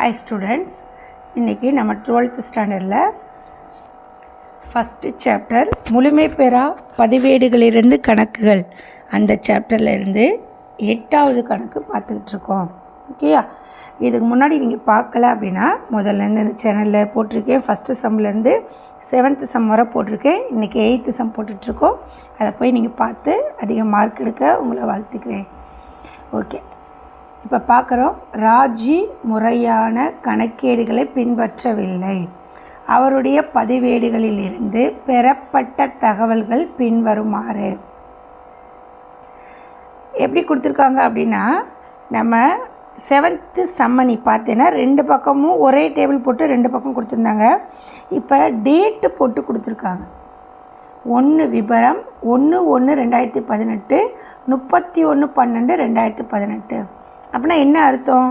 Hi students இன்றைக்கி நம்ம twelfth ஸ்டாண்டர்டில் ஃபஸ்ட்டு சாப்டர் முழுமை பெறா பதிவேடுகளிலிருந்து கணக்குகள். அந்த சாப்டரில் இருந்து எட்டாவது கணக்கு பார்த்துக்கிட்டு இருக்கோம். ஓகேயா இதுக்கு முன்னாடி நீங்கள் பார்க்கல அப்படின்னா முதல்லேருந்து இந்த சேனலில் போட்டிருக்கேன். ஃபஸ்ட்டு சம்லேருந்து செவன்த்து சம் வரை போட்டிருக்கேன். இன்றைக்கி எயித்து சம் போட்டுட்ருக்கோம் அதை போய் நீங்கள் பார்த்து அதிக மார்க் எடுக்க உங்களை வாழ்த்துக்கிறேன். ஓகே இப்போ பார்க்குறோம். ராஜி முறையான கணக்கேடுகளை பின்பற்றவில்லை. அவருடைய பதிவேடுகளில் இருந்து பெறப்பட்ட தகவல்கள் பின்வருமாறு. எப்படி கொடுத்துருக்காங்க அப்படின்னா நம்ம செவன்த்து சம்மனி பார்த்தீங்கன்னா ரெண்டு பக்கமும் ஒரே டேபிள் போட்டு ரெண்டு பக்கம் கொடுத்துருந்தாங்க. இப்போ டேட்டு போட்டு கொடுத்துருக்காங்க. ஒன்று விபரம் ஒன்று ஒன்று ரெண்டாயிரத்தி பதினெட்டு முப்பத்தி ஒன்று பன்னெண்டு ரெண்டாயிரத்தி பதினெட்டு. அப்படின்னா என்ன அர்த்தம்?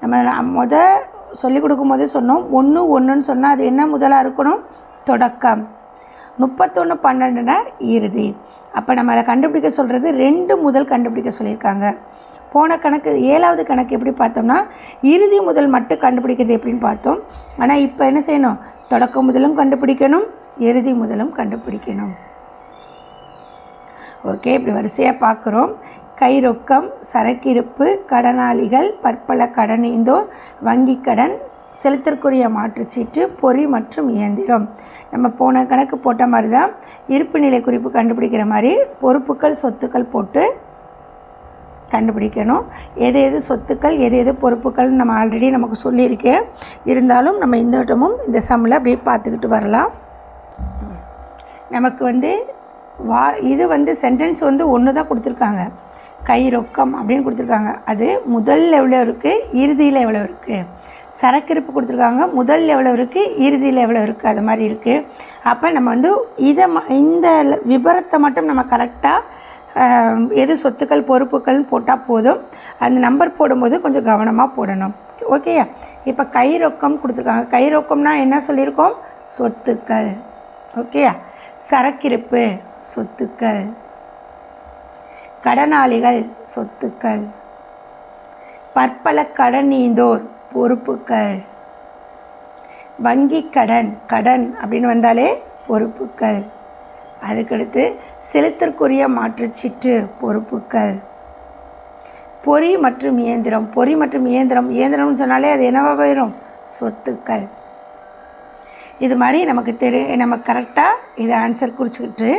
நம்ம முத சொல்லிக் கொடுக்கும்போதே சொன்னோம் ஒன்று ஒன்றுன்னு சொன்னால் அது என்ன முதலாக இருக்கணும்? தொடக்கம். முப்பத்தொன்று பன்னெண்டுனா இறுதி. அப்போ நம்ம அதை கண்டுபிடிக்க சொல்கிறது ரெண்டு முதல் கண்டுபிடிக்க சொல்லியிருக்காங்க. போன கணக்கு ஏழாவது கணக்கு எப்படி பார்த்தோம்னா இறுதி முதல் மட்டும் கண்டுபிடிக்கிறது எப்படின்னு பார்த்தோம். ஆனால் இப்போ என்ன செய்யணும்? தொடக்க முதலும் கண்டுபிடிக்கணும் இறுதி முதலும் கண்டுபிடிக்கணும். ஓகே இப்படி வரிசையாக பார்க்குறோம். கை ரொக்கம் சரக்கிருப்பு கடனாளிகள் பற்பல கடனீந்தோர் வங்கி கடன் செலுத்தற்குரிய மாற்றுச்சீட்டு பொறி மற்றும் இயந்திரம். நம்ம போன கணக்கு போட்ட மாதிரி தான் இருப்பு நிலை குறிப்பு கண்டுபிடிக்கிற மாதிரி பொறுப்புகள் சொத்துக்கள் போட்டு கண்டுபிடிக்கணும். எது எது சொத்துக்கள் எது எது பொறுப்புகள் நம்ம ஆல்ரெடி நமக்கு சொல்லியிருக்கேன் இருந்தாலும் நம்ம இந்த வட்டமும் இந்த சம்மில் அப்படியே பார்த்துக்கிட்டு வரலாம். நமக்கு வந்து வா இது வந்து சென்டென்ஸ் வந்து ஒன்று தான் கொடுத்துருக்காங்க. கை ரொக்கம் அப்படின்னு கொடுத்துருக்காங்க. அது முதல்ல எவ்வளோ இருக்குது இறுதியில் எவ்வளோ இருக்குது சரக்கிருப்பு கொடுத்துருக்காங்க முதல் எவ்வளோ இருக்குது இறுதியில் எவ்வளோ இருக்குது அது மாதிரி இருக்குது அப்போ நம்ம வந்து இதை ம இந்த விபரத்தை மட்டும் நம்ம கரெக்டாக எது சொத்துக்கள் பொறுப்புகள்னு போட்டால் போதும். அந்த நம்பர் போடும்போது கொஞ்சம் கவனமாக போடணும். ஓகேயா இப்போ கை ரொக்கம் கொடுத்துருக்காங்க. கை ரொக்கம்னா என்ன சொல்லியிருக்கோம்? சொத்துக்கள். ஓகேயா சரக்கிருப்பு சொத்துக்கள். கடனாளிகள் சொத்துக்கள். பற்பல கடன் நீந்தோர் பொறுப்புக்கள். வங்கி கடன் கடன் அப்படின்னு வந்தாலே பொறுப்புக்கள். அதுக்கடுத்து செலுத்தற்குரிய மாற்றுச்சீட்டு பொறுப்புக்கள். பொறி மற்றும் இயந்திரம் பொறி மற்றும் இயந்திரம் இயந்திரம்னு சொன்னாலே அது என்னவாக போயிடும் சொத்துக்கள். இது மாதிரி நமக்கு தெரி நம்ம கரெக்டாக இதை ஆன்சர் குறிச்சிக்கிட்டு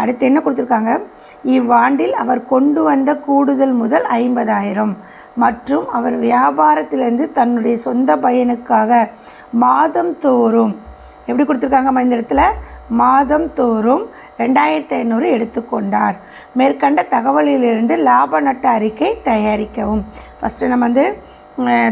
அடுத்து என்ன கொடுத்துருக்காங்க? இவ்வாண்டில் அவர் கொண்டு வந்த கூடுதல் முதல் ஐம்பதாயிரம். மற்றும் அவர் வியாபாரத்திலிருந்து தன்னுடைய சொந்த பயனுக்காக மாதம் தோறும் எப்படி கொடுத்துருக்காங்கம்மா இந்த இடத்துல? மாதம் தோறும் ரெண்டாயிரத்தி ஐநூறு எடுத்துக்கொண்டார். மேற்கண்ட தகவலிலிருந்து லாப நட்ட அறிக்கை தயாரிக்கவும். ஃபஸ்ட்டு நம்ம வந்து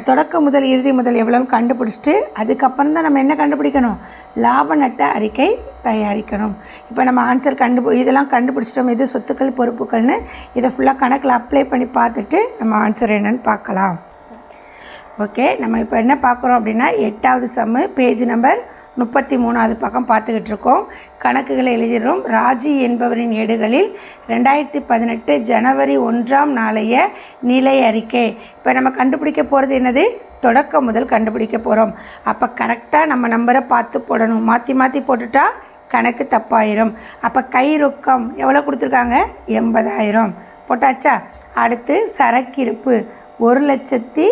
தொடக்க முதல் இறுதி முதல் எவ்வளோன்னு கண்டுபிடிச்சிட்டு அதுக்கப்புறம் தான் நம்ம என்ன கண்டுபிடிக்கணும்? லாப நட்ட அறிக்கை தயாரிக்கணும். இப்போ நம்ம ஆன்சர் கண்டு இதெல்லாம் கண்டுபிடிச்சிட்டோம். எது சொத்துக்கள் பொறுப்புகள்னு இதை ஃபுல்லாக கணக்கில் அப்ளை பண்ணி பார்த்துட்டு நம்ம ஆன்சர் என்னன்னு பார்க்கலாம். ஓகே நம்ம இப்போ என்ன பார்க்குறோம் அப்படின்னா எட்டாவது சம்மு பேஜ் நம்பர் முப்பத்தி மூணாவது பக்கம் பார்த்துக்கிட்டு இருக்கோம். கணக்குகளை எழுதிடுறோம். ராஜி என்பவரின் ஏடுகளில் ரெண்டாயிரத்தி பதினெட்டு ஜனவரி ஒன்றாம் நாளைய நிலை அறிக்கை. இப்போ நம்ம கண்டுபிடிக்க போகிறது என்னது? தொடக்கம் முதல் கண்டுபிடிக்க போகிறோம் அப்போ கரெக்டாக நம்ம நம்பரை பார்த்து போடணும். மாற்றி மாற்றி போட்டுட்டா கணக்கு தப்பாயிரும். அப்போ கை ரொக்கம் எவ்வளோ கொடுத்துருக்காங்க? எண்பதாயிரம். போட்டாச்சா? அடுத்து சரக்கிருப்பு ஒரு லட்சத்தி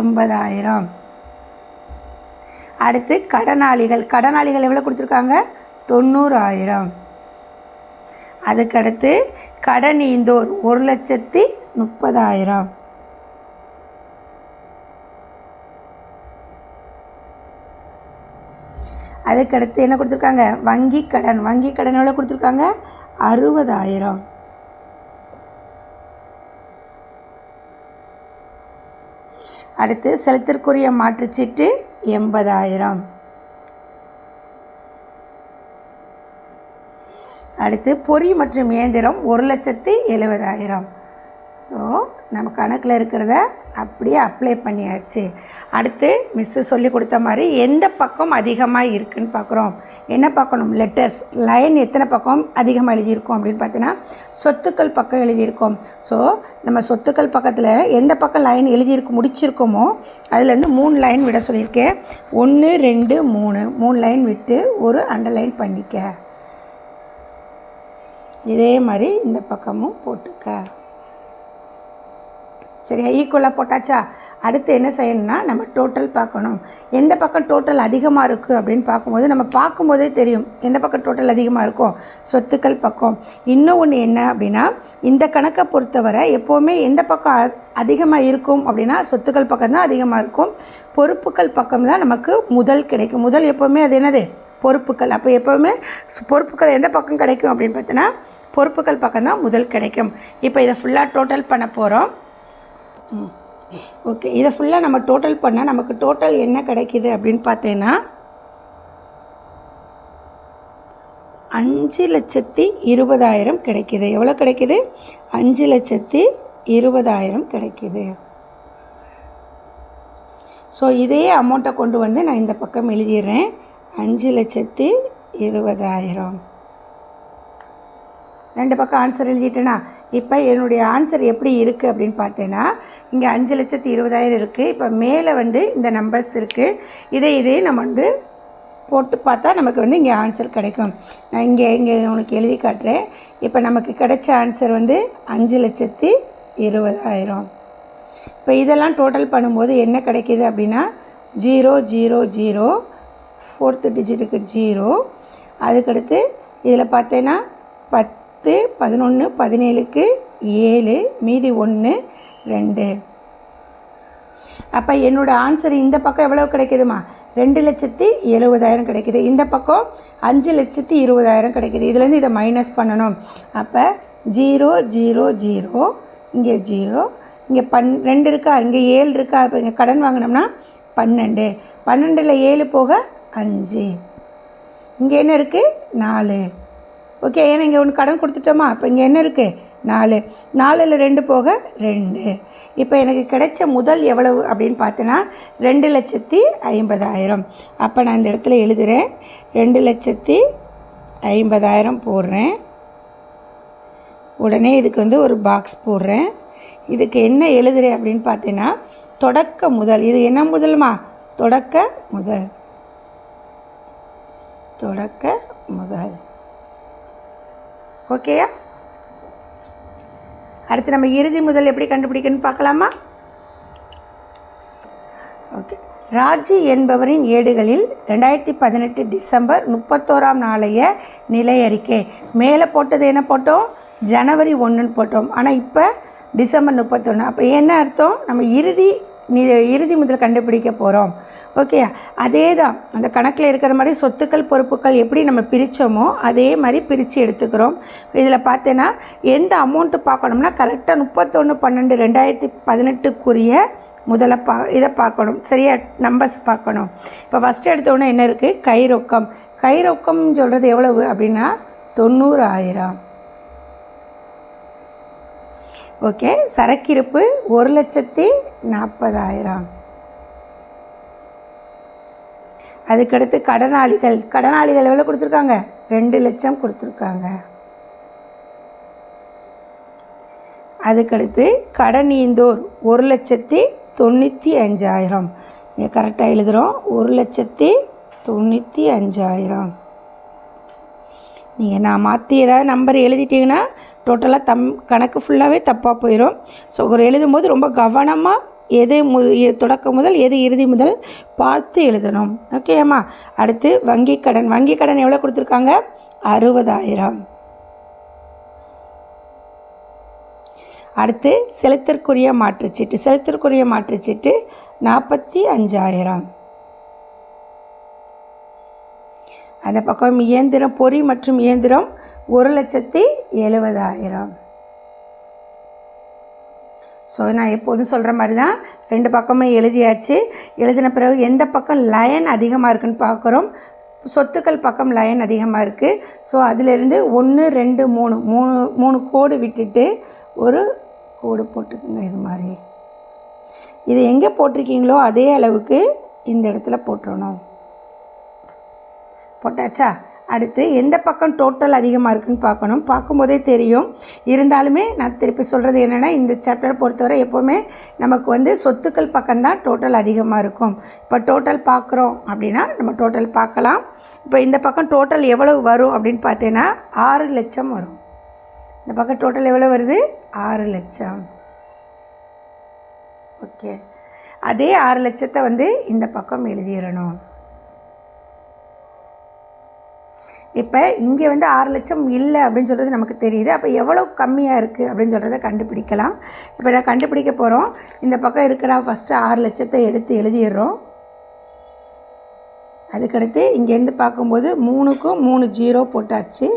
எண்பதாயிரம். அடுத்து கடனாளிகள். கடனாளிகள் எவ்வளோ கொடுத்துருக்காங்க? தொண்ணூறாயிரம். அதுக்கடுத்து கடன் ஈந்தோர் ஒரு லட்சத்தி முப்பதாயிரம். அதுக்கடுத்து என்ன கொடுத்துருக்காங்க? வங்கி கடன். வங்கி கடன் எவ்வளோ கொடுத்துருக்காங்க? அறுபதாயிரம். அடுத்து செலுத்திற்குரிய மாற்றுச்சீட்டு எண்பதாயிரம். அடுத்து பொறி மற்றும் இயந்திரம் ஒரு லட்சத்து எழுபதாயிரம். ஸோ நம்ம கணக்கில் இருக்கிறத அப்படியே அப்ளை பண்ணியாச்சு. அடுத்து மிஸ்ஸு சொல்லி கொடுத்த மாதிரி எந்த பக்கம் அதிகமாக இருக்குன்னு பார்க்குறோம். என்ன பார்க்கணும்? லெட்டர்ஸ் லைன் எத்தனை பக்கம் அதிகமாக எழுதியிருக்கோம் அப்படின்னு பார்த்தீங்கன்னா சொத்துக்கள் பக்கம் எழுதியிருக்கோம். ஸோ நம்ம சொத்துக்கள் பக்கத்தில் எந்த பக்கம் லைன் எழுதியிருக்கு முடிச்சிருக்கோமோ அதுலேருந்து மூணு லைன் விட சொல்லியிருக்கேன். ஒன்று ரெண்டு மூணு. மூணு லைன் விட்டு ஒரு அண்டர்லைன் பண்ணிக்க. இதே மாதிரி இந்த பக்கமும் போட்டுக்க. சரியா? ஈக்குவலாக போட்டாச்சா? அடுத்து என்ன செய்யணும்னா நம்ம டோட்டல் பார்க்கணும். எந்த பக்கம் டோட்டல் அதிகமாக இருக்குது அப்படின்னு பார்க்கும்போது நம்ம பார்க்கும்போதே தெரியும் எந்த பக்கம் டோட்டல் அதிகமாக இருக்கும் சொத்துக்கள் பக்கம். இன்னும் ஒன்று என்ன அப்படின்னா இந்த கணக்கை பொறுத்தவரை எப்போவுமே எந்த பக்கம் அதிகமாக இருக்கும் அப்படின்னா சொத்துக்கள் பக்கம் தான் அதிகமாக இருக்கும். பொறுப்புகள் பக்கம் தான் நமக்கு முதல் கிடைக்கும். முதல் எப்போவுமே அது என்னது? பொறுப்புகள். அப்போ எப்போவுமே பொறுப்புகள் எந்த பக்கம் கிடைக்கும் அப்படின்னு பார்த்தீங்கன்னா பொறுப்புகள் பக்கம் தான் முதல் கிடைக்கும். இப்போ இதை ஃபுல்லாக டோட்டல் பண்ண போகிறோம் ஓகே இதை ஃபுல்லாக நம்ம டோட்டல் பண்ணால் நமக்கு டோட்டல் என்ன கிடைக்கிது அப்படின்னு பார்த்தீங்கன்னா அஞ்சு லட்சத்தி இருபதாயிரம் கிடைக்கிது. எவ்வளோ கிடைக்கிது? அஞ்சு லட்சத்தி இருபதாயிரம் கிடைக்கிது. ஸோ இதே அமௌண்ட்டை கொண்டு வந்து நான் இந்த பக்கம் எழுதிடுறேன். அஞ்சு லட்சத்தி இருபதாயிரம். ரெண்டு பக்கம் ஆன்சர் எழுதிட்டேனா? இப்போ என்னுடைய ஆன்சர் எப்படி இருக்குது அப்படின்னு பார்த்தேன்னா இங்கே அஞ்சு லட்சத்தி இருபதாயிரம் இருக்குது இப்போ மேலே வந்து இந்த நம்பர்ஸ் இருக்குது இதே இதே நம்ம வந்து போட்டு பார்த்தா நமக்கு வந்து இங்கே ஆன்சர் கிடைக்கும். நான் இங்கே இங்கே உனக்கு எழுதி காட்டுறேன். இப்போ நமக்கு கிடைச்ச ஆன்சர் வந்து அஞ்சு லட்சத்தி இருபதாயிரம். இப்போ இதெல்லாம் டோட்டல் பண்ணும்போது என்ன கிடைக்கிது அப்படின்னா ஜீரோ ஜீரோ ஜீரோ ஃபோர்த்து டிஜிட்டுக்கு ஜீரோ அதுக்கடுத்து இதில் பார்த்தேன்னா பத்து பதினொன்று பதினேழுக்கு ஏழு மீதி ஒன்று ரெண்டு. அப்போ என்னோடய ஆன்சர் இந்த பக்கம் எவ்வளோ கிடைக்குதுமா? ரெண்டு லட்சத்தி எழுபதாயிரம் கிடைக்குது. இந்த பக்கம் அஞ்சு லட்சத்தி இருபதாயிரம் கிடைக்குது. இதுலேருந்து இதை மைனஸ் பண்ணணும். அப்போ ஜீரோ ஜீரோ ஜீரோ இங்கே ஜீரோ இங்கே பன் ரெண்டு இருக்கா? இங்கே ஏழு இருக்கா? இப்போ இங்கே கடன் வாங்கினோம்னா பன்னெண்டு. பன்னெண்டில் ஏழு போக அஞ்சு. இங்கே என்ன இருக்குது நாலு. ஓகே ஏன்னா இங்கே ஒன்று கடன் கொடுத்துட்டோமா? இப்போ இங்கே என்ன இருக்குது நாலு. நாலில் ரெண்டு போக ரெண்டு. இப்போ எனக்கு கிடைச்ச முதல் எவ்வளவு அப்படின்னு பார்த்தோன்னா ரெண்டு லட்சத்தி ஐம்பதாயிரம். அப்போ நான் இந்த இடத்துல எழுதுகிறேன் ரெண்டு லட்சத்தி ஐம்பதாயிரம் போடுறேன். உடனே இதுக்கு வந்து ஒரு பாக்ஸ் போடுறேன். இதுக்கு என்ன எழுதுறேன் அப்படின்னு பார்த்தீங்கன்னா தொடக்க முதல். இது என்ன முதல்மா? தொடக்க முதல். தொடக்க முதல் ஓகேயா அடுத்து நம்ம இறுதி முதல் எப்படி கண்டுபிடிக்கணும்னு பார்க்கலாமா? ஓகே ராஜி என்பவரின் ஏடுகளில் ரெண்டாயிரத்தி பதினெட்டு டிசம்பர் முப்பத்தோராம் நாளைய நிலை அறிக்கை மேலே போட்டது என்ன போட்டோம்? ஜனவரி ஒன்றுன்னு போட்டோம். ஆனால் இப்போ டிசம்பர் முப்பத்தொன்று அப்போ என்ன அர்த்தம்? நம்ம இறுதி இறுதி முதல் கண்டுபிடிக்க போகிறோம் ஓகே அதே தான் அந்த கணக்கில் இருக்கிற மாதிரி சொத்துக்கள் பொறுப்புகள் எப்படி நம்ம பிரித்தோமோ அதே மாதிரி பிரித்து எடுத்துக்கிறோம். இதில் பார்த்தேன்னா எந்த அமௌண்ட்டு பார்க்கணும்னா கரெக்டாக முப்பத்தொன்று பன்னெண்டு ரெண்டாயிரத்தி பதினெட்டுக்குரிய முதல்ல பா இதை பார்க்கணும். சரியா? நம்பர்ஸ் பார்க்கணும். இப்போ ஃபஸ்ட்டு எடுத்தோடனே என்ன இருக்குது கை ரொக்கம். கை ரொக்கம்னு சொல்கிறது எவ்வளவு? அப்படின்னா தொண்ணூறாயிரம். ஓகே சரக்கிருப்பு ஒரு லட்சத்தி நாற்பதாயிரம். அதுக்கடுத்து கடனாளிகள். கடனாளிகள் எவ்வளோ கொடுத்துருக்காங்க? ரெண்டு லட்சம் கொடுத்துருக்காங்க. அதுக்கடுத்து கடன் ஈந்தோர் ஒரு லட்சத்தி தொண்ணூற்றி அஞ்சாயிரம். இங்கே கரெக்டாக எழுதுகிறோம் ஒரு லட்சத்தி தொண்ணூற்றி அஞ்சாயிரம். நீங்கள் நான் மாற்றி ஏதாவது நம்பர் எழுதிட்டீங்கன்னா டோட்டலாக தம் கணக்கு ஃபுல்லாகவே தப்பாக போயிடும் ஸோ ஒரு எழுதும்போது ரொம்ப கவனமாக எது மு தொடக்கம் முதல் எது இறுதி முதல் பார்த்து எழுதணும். ஓகேம்மா அடுத்து வங்கி கடன். வங்கி கடன் எவ்வளோ கொடுத்துருக்காங்க? அறுபதாயிரம். அடுத்து செலுத்திற்குரிய மாற்றுச்சீட்டு செலுத்திற்குரிய மாற்றுச்சீட்டு நாற்பத்தி அஞ்சாயிரம். அந்த பக்கம் இயந்திரம் பொறி மற்றும் இயந்திரம் ஒரு லட்சத்தி எழுபதாயிரம். ஸோ நான் எப்போதும் சொல்கிற மாதிரி தான் ரெண்டு பக்கமும் எழுதியாச்சு. எழுதின பிறகு எந்த பக்கம் லயன் அதிகமாக இருக்குன்னு பார்க்குறோம். சொத்துக்கள் பக்கம் லயன் அதிகமாக இருக்குது ஸோ அதிலிருந்து ஒன்று ரெண்டு மூணு மூணு மூணு கோடு விட்டுட்டு ஒரு கோடு போட்டுக்கோங்க இது மாதிரி. இது எங்கே போட்டிருக்கீங்களோ அதே அளவுக்கு இந்த இடத்துல போட்டுடணும் போட்டாச்சா? அடுத்து எந்த பக்கம் டோட்டல் அதிகமாக இருக்குன்னு பார்க்கணும். பார்க்கும்போதே தெரியும். இருந்தாலுமே நான் திருப்பி சொல்கிறது என்னென்னா இந்த சாப்டர் பொறுத்தவரை எப்போவுமே நமக்கு வந்து சொத்துக்கள் பக்கம்தான் டோட்டல் அதிகமாக இருக்கும். இப்போ டோட்டல் பார்க்குறோம் அப்படின்னா நம்ம டோட்டல் பார்க்கலாம். இப்போ இந்த பக்கம் டோட்டல் எவ்வளவு வரும் அப்படின்னு பார்த்தீங்கன்னா ஆறு லட்சம் வரும். இந்த பக்கம் டோட்டல் எவ்வளோ வருது? ஆறு லட்சம். ஓகே. அதே ஆறு லட்சத்தை வந்து இந்த பக்கம் எழுதிடணும். இப்போ இங்கே வந்து ஆறு லட்சம் இல்லை அப்படின்னு சொல்கிறது நமக்கு தெரியுது. அப்போ எவ்வளோ கம்மியாக இருக்குது அப்படின்னு சொல்கிறத கண்டுபிடிக்கலாம். இப்போ நான் கண்டுபிடிக்க போகிறோம் இந்த பக்கம் இருக்கிற ஃபஸ்ட்டு ஆறு லட்சத்தை எடுத்து எழுதிடுறோம். அதுக்கடுத்து இங்கேருந்து பார்க்கும்போது மூணுக்கும் மூணு ஜீரோ போட்டாச்சு.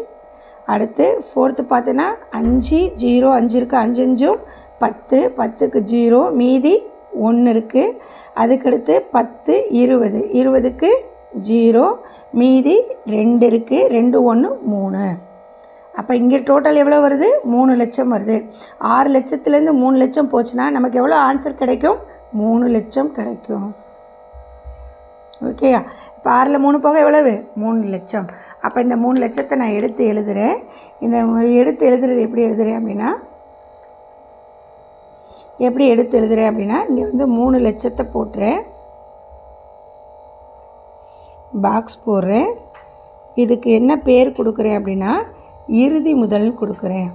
அடுத்து ஃபோர்த்து பார்த்தோன்னா அஞ்சு ஜீரோ அஞ்சு இருக்குது அஞ்சு அஞ்சும் பத்து பத்துக்கு ஜீரோ மீதி ஒன்று இருக்குது அதுக்கடுத்து பத்து இருபது. இருபதுக்கு ஜீரோ மீதி ரெண்டு இருக்குது ரெண்டு ஒன்று மூணு. அப்போ இங்கே டோட்டல் எவ்வளோ வருது? மூணு லட்சம் வருது. ஆறு லட்சத்துலேருந்து மூணு லட்சம் போச்சுன்னா நமக்கு எவ்வளோ ஆன்சர் கிடைக்கும்? மூணு லட்சம் கிடைக்கும். ஓகேயா இப்போ ஆறில் மூணு போக எவ்வளவு? மூணு லட்சம். அப்போ இந்த மூணு லட்சத்தை நான் எடுத்து எழுதுகிறேன் இந்த எடுத்து எழுதுறது எப்படி எழுதுகிறேன் அப்படின்னா எப்படி எடுத்து எழுதுகிறேன் அப்படின்னா இங்கே வந்து மூணு லட்சத்தை போட்டுறேன். பாக்ஸ் போடுறேன். இதுக்கு என்ன பேர் கொடுக்குறேன் அப்படின்னா இறுதி முதல் கொடுக்குறேன்.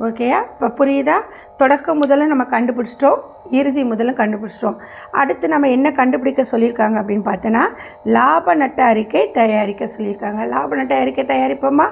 ஓகேயா இப்போ புரியுதா? தொடக்க முதல்ல நம்ம கண்டுபிடிச்சிட்டோம். இறுதி முதலும் கண்டுபிடிச்சிட்டோம். அடுத்து நம்ம என்ன கண்டுபிடிக்க சொல்லியிருக்காங்க அப்படின்னு பார்த்தோன்னா லாப நட்ட அறிக்கை தயாரிக்க சொல்லியிருக்காங்க. லாப நட்ட அறிக்கை தயாரிப்போமா?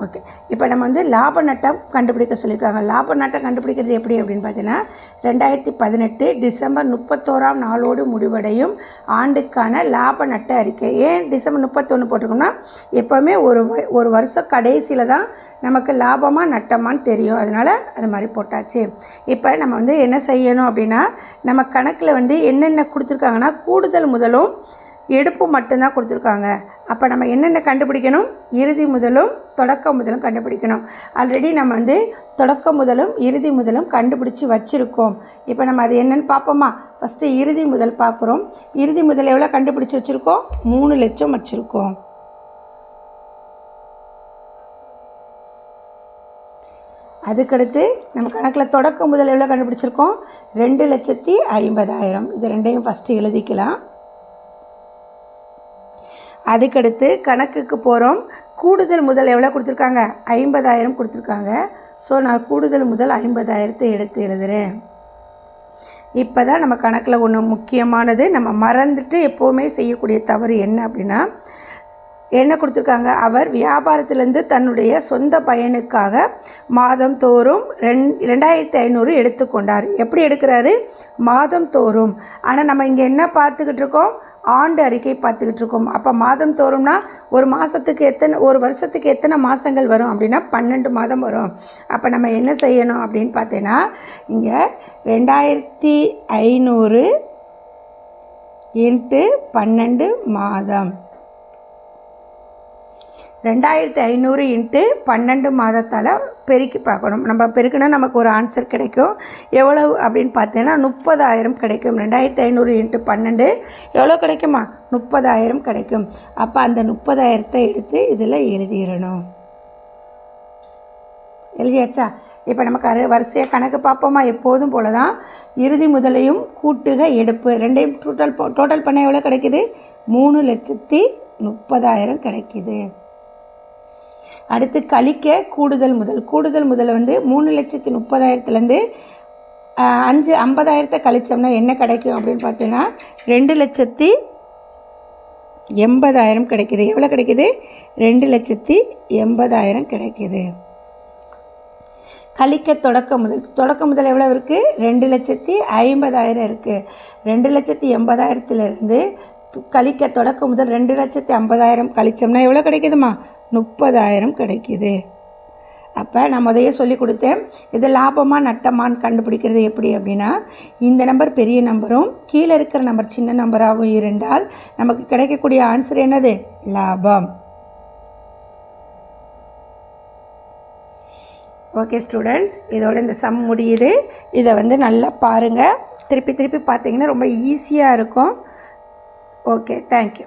ஓகே இப்போ நம்ம வந்து லாப நட்டம் கண்டுபிடிக்க சொல்லியிருக்காங்க. லாப நட்டம் கண்டுபிடிக்கிறது எப்படி அப்படின்னு பார்த்தீங்கன்னா ரெண்டாயிரத்தி பதினெட்டு டிசம்பர் முப்பத்தோராம் நாளோடு முடிவடையும் ஆண்டுக்கான லாப நட்ட அறிக்கை. ஏன் டிசம்பர் முப்பத்தொன்று போட்டிருக்கோம்னா எப்போவுமே ஒரு வ- ஒரு வருஷம் கடைசியில் தான் நமக்கு லாபமாக நட்டமான்னு தெரியும். அதனால் அது மாதிரி போட்டாச்சு. இப்போ நம்ம வந்து என்ன செய்யணும் அப்படின்னா நம்ம கணக்கில் வந்து என்னென்ன கொடுத்துருக்காங்கன்னா கூடுதல் முதலும் எடுப்பு மட்டும்தான் கொடுத்துருக்காங்க. அப்போ நம்ம என்னென்ன கண்டுபிடிக்கணும்? இறுதி முதலும் தொடக்க முதலும் கண்டுபிடிக்கணும். ஆல்ரெடி நம்ம வந்து தொடக்க முதலும் இறுதி முதலும் கண்டுபிடிச்சி வச்சுருக்கோம். இப்போ நம்ம அது என்னென்னு பார்ப்போமா? ஃபஸ்ட்டு இறுதி முதல் பார்க்குறோம். இறுதி முதல் எவ்வளோ கண்டுபிடிச்சி வச்சுருக்கோம்? மூணு லட்சம் வச்சுருக்கோம். அதுக்கடுத்து நம்ம கணக்கில் தொடக்க முதல் எவ்வளோ கண்டுபிடிச்சிருக்கோம்? ரெண்டு லட்சத்தி ஐம்பதாயிரம். இது ரெண்டையும் ஃபஸ்ட்டு எழுதிக்கலாம். அதுக்கடுத்து கணக்குக்கு போகிறோம் கூடுதல் முதல் எவ்வளோ கொடுத்துருக்காங்க? ஐம்பதாயிரம் கொடுத்துருக்காங்க. ஸோ நான் கூடுதல் முதல் ஐம்பதாயிரத்தை எடுத்து எழுதுகிறேன் இப்போ தான் நம்ம கணக்கில் ஒன்று முக்கியமானது. நம்ம மறந்துட்டு எப்போவுமே செய்யக்கூடிய தவறு என்ன அப்படின்னா என்ன கொடுத்துருக்காங்க? அவர் வியாபாரத்திலேருந்து தன்னுடைய சொந்த பயனுக்காக மாதம் தோறும் ரெண் ரெண்டாயிரத்தி ஐநூறு எடுத்துக்கொண்டார். எப்படி எடுக்கிறாரு? மாதம் தோறும். ஆனால் நம்ம இங்கே என்ன பார்த்துக்கிட்டு இருக்கோம்? ஆண்டு அறிக்கை பார்த்துக்கிட்டு இருக்கோம். அப்போ மாதம் தோறும்னா ஒரு மாதத்துக்கு எத்தனை ஒரு வருஷத்துக்கு எத்தனை மாதங்கள் வரும் அப்படின்னா பன்னெண்டு மாதம் வரும். அப்போ நம்ம என்ன செய்யணும் அப்படின்னு பார்த்தீங்கன்னா இங்கே ரெண்டாயிரத்தி ஐநூறு இன்ட்டு பன்னெண்டு மாதம். ரெண்டாயிரத்தி ஐநூறு இன்ட்டு பன்னெண்டு மாதத்தால் பெருக்கி பார்க்கணும். நம்ம பெருக்கினா நமக்கு ஒரு ஆன்சர் கிடைக்கும். எவ்வளவு அப்படின்னு பார்த்தீங்கன்னா முப்பதாயிரம் கிடைக்கும். ரெண்டாயிரத்தி ஐநூறு இன்ட்டு பன்னெண்டு எவ்வளோ கிடைக்குமா? முப்பதாயிரம் கிடைக்கும். அப்போ அந்த முப்பதாயிரத்தை எடுத்து இதில் எழுதிடணும். எழுதியாச்சா? இப்போ நமக்கு அரு வரிசையாக கணக்கு பார்ப்போமா? எப்போதும் போல தான் இறுதி முதலையும் கூட்டுக எடுப்பு. ரெண்டையும் டோட்டல் டோட்டல் பண்ண எவ்வளோ கிடைக்குது? மூணு லட்சத்தி முப்பதாயிரம் கிடைக்குது. அடுத்து கழிக்க கூடுதல் முதல். கூடுதல் முதல் வந்து மூணு லட்சத்தி முப்பதாயிரத்துலேருந்து அஞ்சு ஐம்பதாயிரத்தை கழிச்சோம்னா என்ன கிடைக்கும் அப்படின்னு பார்த்தீங்கன்னா ரெண்டு லட்சத்தி எண்பதாயிரம் கிடைக்குது. எவ்வளோ கிடைக்குது? ரெண்டு லட்சத்தி எண்பதாயிரம் கிடைக்குது. கழிக்க தொடக்க முதல். தொடக்க முதல் எவ்வளோ இருக்குது ரெண்டு லட்சத்தி ஐம்பதாயிரம் இருக்குது ரெண்டு லட்சத்தி எண்பதாயிரத்துலேருந்து கழிக்க தொடக்க முதல் ரெண்டு லட்சத்தி ஐம்பதாயிரம் கழிச்சோம்னா எவ்வளோ கிடைக்குதுமா முப்பதாயிரம் கிடைக்குது. அப்போ நான் முதைய சொல்லி கொடுத்தேன் இது லாபமாக நட்டமான்னு கண்டுபிடிக்கிறது எப்படி அப்படின்னா இந்த நம்பர் பெரிய நம்பரும் கீழே இருக்கிற நம்பர் சின்ன நம்பராகவும் இருந்தால் நமக்கு கிடைக்கக்கூடிய ஆன்சர் என்னது? லாபம். ஓகே ஸ்டூடெண்ட்ஸ் இதோட இந்த சம் முடியுது. இதை வந்து நல்லா பாருங்கள் திருப்பி திருப்பி பார்த்தீங்கன்னா ரொம்ப ஈஸியாக இருக்கும். Okay thank you